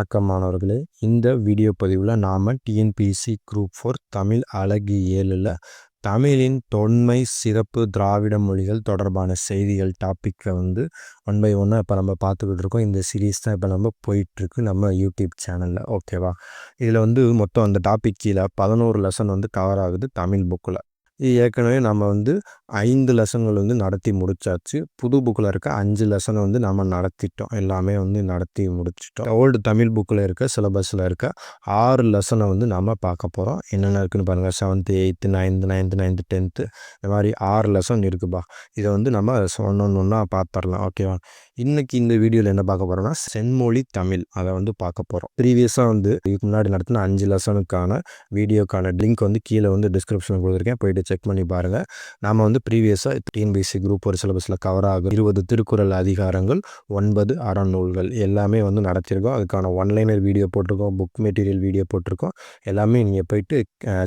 வணக்கம் மாணவர்களே. இந்த வீடியோ பதிவில் நாம் டிஎன்பிசி குரூப் ஃபோர் தமிழ் அழகு ஏழில் தமிழின் தொன்மை சிறப்பு திராவிட மொழிகள் தொடர்பான செய்திகள் டாப்பிக்கை வந்து ஒன் பை ஒன்னாக இப்போ நம்ம பார்த்துக்கிட்டு இருக்கோம். இந்த சீரீஸ் தான் இப்போ நம்ம போயிட்டுருக்கு நம்ம யூடியூப் சேனலில் ஓகேவா இதில் வந்து மொத்தம் அந்த டாபிக் கீழே பதினோரு லெசன் வந்து கவர் ஆகுது தமிழ் புக்கில் ஏற்கனவே நம்ம வந்து ஐந்து லெசன்கள் வந்து நடத்தி முடிச்சாச்சு. புது புக்கில் இருக்க அஞ்சு லெசனை வந்து நம்ம நடத்திட்டோம். எல்லாமே வந்து நடத்தி முடிச்சிட்டோம். ஓல்டு தமிழ் புக்கில் இருக்க சிலபஸில் இருக்க ஆறு லெசனை வந்து நம்ம பார்க்க போகிறோம் என்னென்ன இருக்குன்னு பாருங்கள் seventh eighth ninth ninth ninth tenth இந்த மாதிரி ஆறு லெசன் இருக்குப்பா. இதை வந்து நம்ம ஒன்று ஒன்றா பார்த்துடலாம். ஓகேவா இன்னைக்கு இந்த வீடியோவில் என்ன பார்க்க போகிறோம்னா செம்மொழி தமிழ். அதை வந்து பார்க்க போகிறோம் ப்ரீவியஸாக வந்து இதுக்கு முன்னாடி நடத்தின அஞ்சு லெசனுக்கான வீடியோக்கான லிங்க் வந்து கீழே வந்து டிஸ்கிரிப்ஷனில் கொடுத்துருக்கேன். போயிட்டு செக் பண்ணி பாருங்கள் நாம் வந்து ப்ரீவியஸாக டிஎன்பிசி குரூப் ஒரு சிலபஸில் கவர் ஆகும் இருபது திருக்குறள் அதிகாரங்கள் ஒன்பது அறநூல்கள் எல்லாமே வந்து நடத்தியிருக்கோம் அதுக்கான ஒன்லைனர் வீடியோ போட்டிருக்கோம் புக் மெட்டீரியல் வீடியோ போட்டிருக்கோம். எல்லாமே நீங்கள் போயிட்டு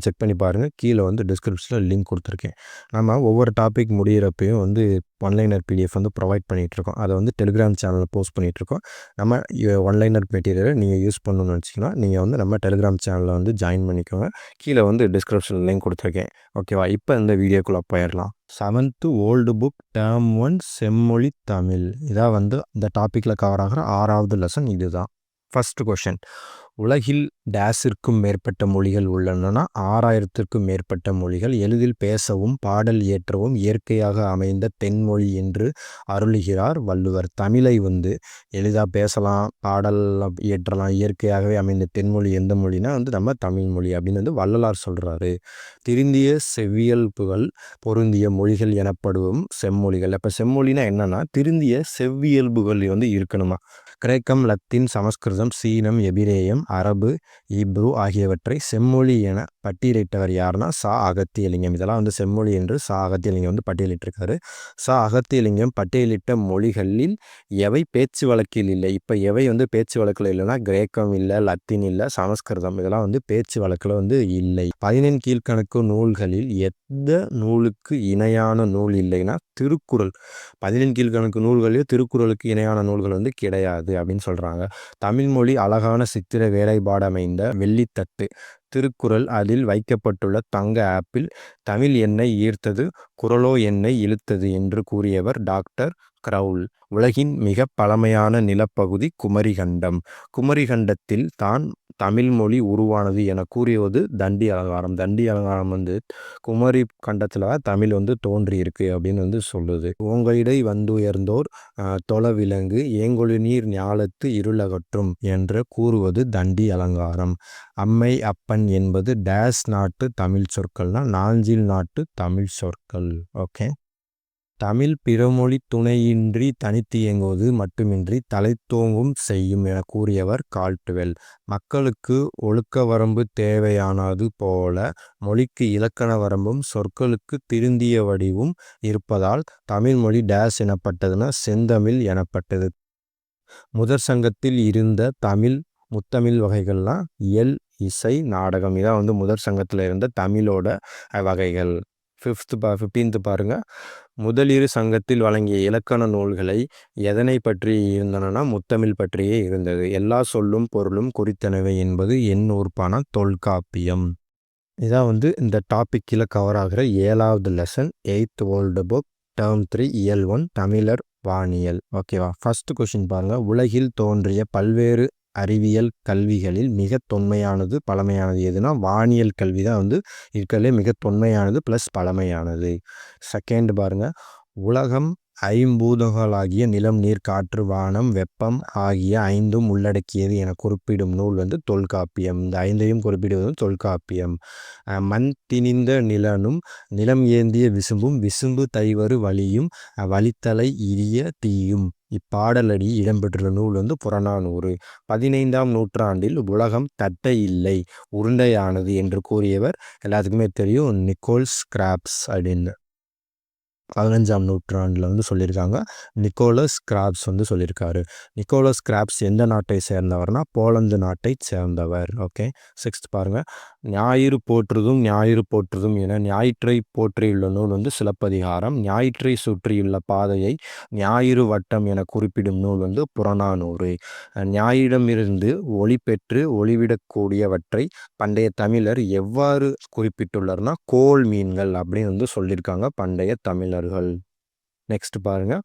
செக் பண்ணி பாருங்கள் கீழே வந்து டிஸ்கிரிப்ஷனில் லிங்க் கொடுத்துருக்கேன். நம்ம ஒவ்வொரு டாபிக் முடிகிறப்பையும் வந்து ஒன்லைனர் பிடிஎஃப் வந்து ப்ரொவைட் பண்ணிகிட்ருக்கோம் அதை வந்து டெலிகிராம் சேனலில் போஸ்ட் பண்ணிகிட்ருக்கோம் நம்ம ஒன்லைனர் மெட்டீரியலை நீங்கள் யூஸ் பண்ணணும்னு வச்சிங்கன்னா நீங்கள் வந்து நம்ம டெலிகிராம் சேனலில் வந்து ஜாயின் பண்ணிக்கோங்க. கீழே வந்து டிஸ்கிரிப்ஷன் லிங்க் கொடுத்துருக்கேன். ஓகேவா இப்போ இந்த வீடியோக்குள்ளே போயிடலாம். Seventh old book term one செம்மொழி தமிழ். இதான் வந்து இந்த டாப்பிக்கில் கவர் ஆகிற ஆறாவது லெசன் இதுதான். ஃபஸ்ட்டு கொஷின் உலகில் டேஸிற்கும் மேற்பட்ட மொழிகள் உள்ளன ஆறாயிரத்திற்கும் மேற்பட்ட மொழிகள் எளிதில் பேசவும் பாடல் இயற்றவும் இயற்கையாக அமைந்த தென்மொழி என்று அருளுகிறார் வள்ளுவர். தமிழை வந்து எளிதாக பேசலாம் பாடல் இயற்றலாம் இயற்கையாகவே அமைந்த தென்மொழி எந்த மொழினா வந்து நம்ம தமிழ் மொழி அப்படின்னு வந்து வள்ளலார் சொல்கிறாரு திருந்திய செவ்வியல்புகள் பொருந்திய மொழிகள் எனப்படுவோம் செம்மொழிகள். அப்போ செம்மொழினா என்னன்னா திருந்திய செவ்வியல்புகள் வந்து இருக்கணுமா? கிரேக்கம் லத்தீன் சமஸ்கிருதம் சீனம் எபிரேயம் அரபு ஈப்ரு ஆகியவற்றை செம்மொழி என பட்டியலிட்டவர் யாருன்னா சா அகத்தியலிங்கம். இதெல்லாம் வந்து செம்மொழி என்று சா அகத்தியலிங்கம் வந்து பட்டியலிட்டிருக்காரு. சா அகத்தியலிங்கம் பட்டியலிட்ட மொழிகளில் எவை பேச்சு வழக்கில் இல்லை? இப்போ எவை வந்து பேச்சு வழக்கில் இல்லைன்னா கிரேக்கம் இல்லை லத்தீன் இல்லை சமஸ்கிருதம் இதெல்லாம் வந்து பேச்சு வழக்கில் வந்து இல்லை. பதினெண் கீழ்கணக்கு நூல்களில் எந்த நூலுக்கு இணையான நூல் இல்லைன்னா திருக்குறள். பதினெண் கீழ்கணக்கு நூல்களில் திருக்குறளுக்கு இணையான நூல்கள் வந்து கிடையாது அப்படின்னு சொல்கிறாங்க தமிழ்மொழி அழகான சித்திர வேலைப்பாடு அமைந்த வெள்ளித்தட்டு. திருக்குறள் அதில் வைக்கப்பட்டுள்ள தங்க ஆப்பிள் தமிழ் எண்ணெய் ஈர்த்தது குரலோ எண்ணெய் இழுத்தது என்று கூறியவர் டாக்டர் கிரவுல். உலகின் மிக பழமையான நிலப்பகுதி குமரிகண்டம். குமரிகண்டத்தில் தான் தமிழ் மொழி உருவானது என கூறியது தண்டி அலங்காரம். தண்டி அலங்காரம் வந்து குமரி கண்டத்தில் தமிழ் வந்து தோன்றியிருக்கு அப்படின்னு வந்து சொல்லுது. உங்களிடை வந்துயர்ந்தோர் தொலைவிலங்கு ஏங்கொழி நீர் ஞாலத்து இருளகற்றும் என்று கூறுவது தண்டி அலங்காரம். அம்மை அப்பன் என்பது டேஸ் நாட்டு தமிழ் சொற்கள்னா நாஞ்சில் நாட்டு தமிழ் சொற்கள். ஓகே தமிழ் பிறமொழி துணையின்றி தனித்து இயங்குவது மட்டுமின்றி தலைத்தோங்கும் செய்யும் என கூறியவர் கால்டுவெல் மக்களுக்கு ஒழுக்க வரம்பு தேவையானது போல மொழிக்கு இலக்கண வரம்பும் சொற்களுக்கு திருந்திய வடிவும் இருப்பதால் தமிழ் மொழி டேஸ் எனப்பட்டதுன்னா செந்தமிழ் எனப்பட்டது. முதற் சங்கத்தில் இருந்த தமிழ் முத்தமிழ் வகைகள்லாம் எல் இசை நாடகம் இதான் வந்து முதற் சங்கத்தில் இருந்த தமிழோட வகைகள். ஃபிஃப்த்து பா ஃபிஃப்டீன்த்து பாருங்கள் முதலிரு சங்கத்தில் வழங்கிய இலக்கண நூல்களை எதனை பற்றி இருந்தனனா முத்தமிழ் பற்றியே இருந்தது. எல்லா சொல்லும் பொருளும் குறித்தனவை என்பது என் உறுப்பான தொல்காப்பியம். இதான் வந்து இந்த டாப்பிக்கில் கவர் ஆகிற ஏழாவது lesson eighth old book term three இயல் ஒன் தமிழர் வானியல். ஓகேவா ஃபர்ஸ்ட் கொஷின் பாருங்கள் உலகில் தோன்றிய பல்வேறு அறிவியல் கல்விகளில் மிக தொன்மையானது பழமையானது எதுனா வானியல் கல்வி தான் வந்து இருக்கிறதுலே மிக தொன்மையானது ப்ளஸ் பழமையானது. செகண்ட் பாருங்கள் உலகம் ஐம்பூதங்களாகிய நிலம் நீர் காற்று வானம் வெப்பம் ஆகிய ஐந்தும் உள்ளடக்கியது என குறிப்பிடும் நூல் வந்து தொல்காப்பியம். இந்த ஐந்தையும் குறிப்பிடுவது தொல்காப்பியம். மண் திணிந்த நிலனும் நிலம் ஏந்திய விசும்பும் விசும்பு தைவரு வழியும் வழித்தலை இரிய தீயும். இப்பாடலடி இடம்பெற்றுள்ள நூல் வந்து புறநானூறு. பதினைந்தாம் நூற்றாண்டில் உலகம் தட்டை இல்லை உருண்டையானது என்று கூறியவர் எல்லாத்துக்குமே தெரியும் நிக்கோல்ஸ் கிராப்ஸ் அப்படின்னு. பதினஞ்சாம் நூற்றாண்டில் வந்து சொல்லியிருக்காங்க. நிக்கோலஸ் கிராப்ஸ் வந்து சொல்லியிருக்காரு. நிக்கோலஸ் கிராப்ஸ் எந்த நாட்டை சேர்ந்தவர்னா போலந்து நாட்டை சேர்ந்தவர். ஓகே சிக்ஸ்த் பாருங்கள் ஞாயிறு போற்றுதும் ஞாயிறு போற்றுதும் என ஞாயிற்றை போற்றியுள்ள நூல் வந்து சிலப்பதிகாரம். ஞாயிற்றை சுற்றியுள்ள பாதையை ஞாயிறு வட்டம் என குறிப்பிடும் நூல் வந்து புறநானூறு. ஞாயிடமிருந்து ஒளி பெற்று ஒளிவிடக்கூடியவற்றை பண்டைய தமிழர் எவ்வாறு குறிப்பிட்டுள்ளார்னா கோல் மீன்கள் அப்படின்னு வந்து சொல்லியிருக்காங்க பண்டைய தமிழர்கள். நெக்ஸ்ட் பாருங்க.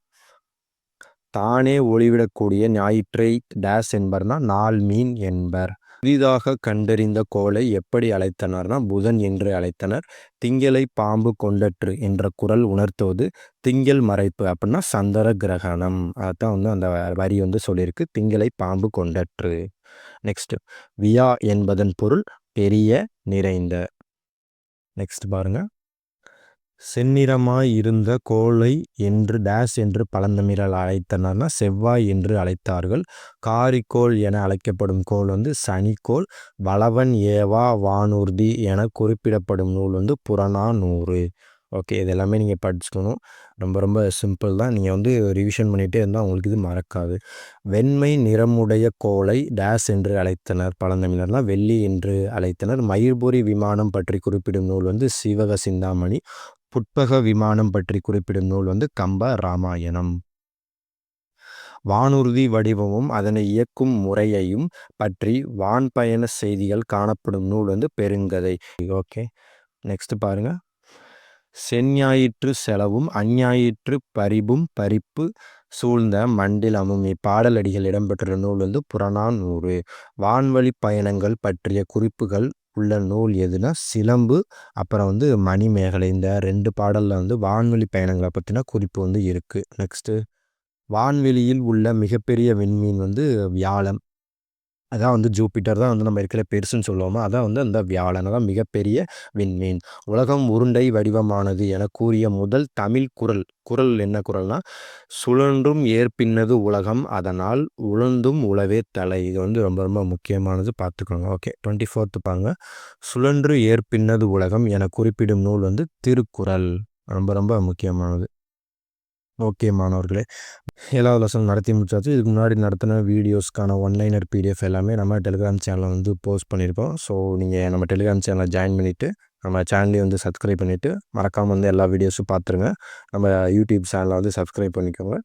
தானே ஒளிவிடக்கூடிய ஞாயிற்றை டேஸ் என்பர்னா நாள் மீன் என்பர். புதிதாக கண்டறிந்த கோளை எப்படி அழைத்தனர்னா புதன் என்று அழைத்தனர். திங்களை பாம்பு கொண்டற்று என்ற குரல் உணர்த்துவது திங்கள் மறைப்பு அப்படின்னா சந்திர கிரகணம். அதுதான் வந்து அந்த வரி வந்து சொல்லியிருக்கு திங்களை பாம்பு கொண்டற்று. நெக்ஸ்ட் வியா என்பதன் பொருள் பெரிய நிறைந்த. நெக்ஸ்ட் பாருங்கள் செந்நிறமாய் இருந்த கோளை என்று டேஸ் என்று பழந்தமிழர் அழைத்தனர்னா செவ்வாய் என்று அழைத்தார்கள். காரிக்கோள் என அழைக்கப்படும் கோள் வந்து சனிக்கோள் வளவன் ஏவா வானூர்தி என குறிப்பிடப்படும் நூல் வந்து புறநானூறு. ஓகே இது எல்லாமே நீங்கள் படிச்சுக்கணும். ரொம்ப ரொம்ப சிம்பிள் தான். நீங்கள் வந்து ரிவிஷன் பண்ணிகிட்டே இருந்தால் உங்களுக்கு இது மறக்காது. வெண்மை நிறமுடைய கோளை டேஸ் என்று அழைத்தனர் பழந்தமிழர்லாம் வெள்ளி என்று அழைத்தனர். மயிர்பொறி விமானம் பற்றி குறிப்பிடும் நூல் வந்து சிவக சிந்தாமணி. புட்பக விமானம் பற்றி குறிப்பிடும் நூல் வந்து கம்ப ராமாயணம். வானூர்தி வடிவமும் அதனை இயக்கும் முறையையும் பற்றி வான் பயண செய்திகள் காணப்படும் நூல் வந்து பெருங்கதை. ஓகே நெக்ஸ்ட் பாருங்க. செஞ்ஞாயிற்று செலவும் அஞ்ஞாயிற்று பரிபும் பறிப்பு சூழ்ந்த மண்டிலமும் இப்பாடலடிகள் இடம்பெற்ற நூல் வந்து புறநானூறு. வான்வழி பயணங்கள் பற்றிய குறிப்புகள் உள்ள நூல் எதுனா சிலம்பு அப்புறம் வந்து மணிமேகலை. இந்த ரெண்டு பாடலில் வந்து வான்வெளி பயணங்களை பற்றின குறிப்பு வந்து இருக்குது நெக்ஸ்ட்டு வான்வெளியில் உள்ள மிகப்பெரிய விண்மீன் வந்து வியாழன். அதான் வந்து ஜூபிட்டர் தான் வந்து நம்ம இருக்கிற பெருசுன்னு சொல்லுவோமோ? அதான் வந்து அந்த வியாழனை தான் மிகப்பெரிய விண்மீன். உலகம் உருண்டை வடிவமானது என கூறிய முதல் தமிழ் குரல். குரல் என்ன குரல்னா சுழன்றும் ஏற்பின்னது உலகம் அதனால் உழந்தும் உழவே தலை. இது வந்து ரொம்ப ரொம்ப முக்கியமானது பார்த்துக்கோங்க. ஓகே டுவெண்ட்டி ஃபோர்த்து பாங்க சுழன்று ஏற்பின்னது உலகம் என குறிப்பிடும் நூல் வந்து திருக்குறள். ரொம்ப ரொம்ப முக்கியமானது. ஓகே மாணவர்களே. ஏழாவது லெசன் நடத்தி முடிச்சாச்சு. இதுக்கு முன்னாடி நடத்தின வீடியோஸ்க்கான ஒன்லைனர் பிடிஎஃப் எல்லாமே நம்ம டெலிகிராம் சேனலில் வந்து போஸ்ட் பண்ணியிருக்கோம் ஸோ நீங்கள் நம்ம டெலிகிராம் சேனலை ஜாயின் பண்ணிவிட்டு நம்ம சேனலையும் வந்து சப்ஸ்கிரைப் பண்ணிவிட்டு மறக்காமல் வந்து எல்லா வீடியோஸும் பார்த்துருங்க நம்ம யூடியூப் சேனலை வந்து சப்ஸ்கிரைப் பண்ணிக்கோங்க.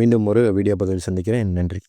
மீண்டும் ஒரு வீடியோ பதிவில் சந்திக்கிறேன். நன்றி.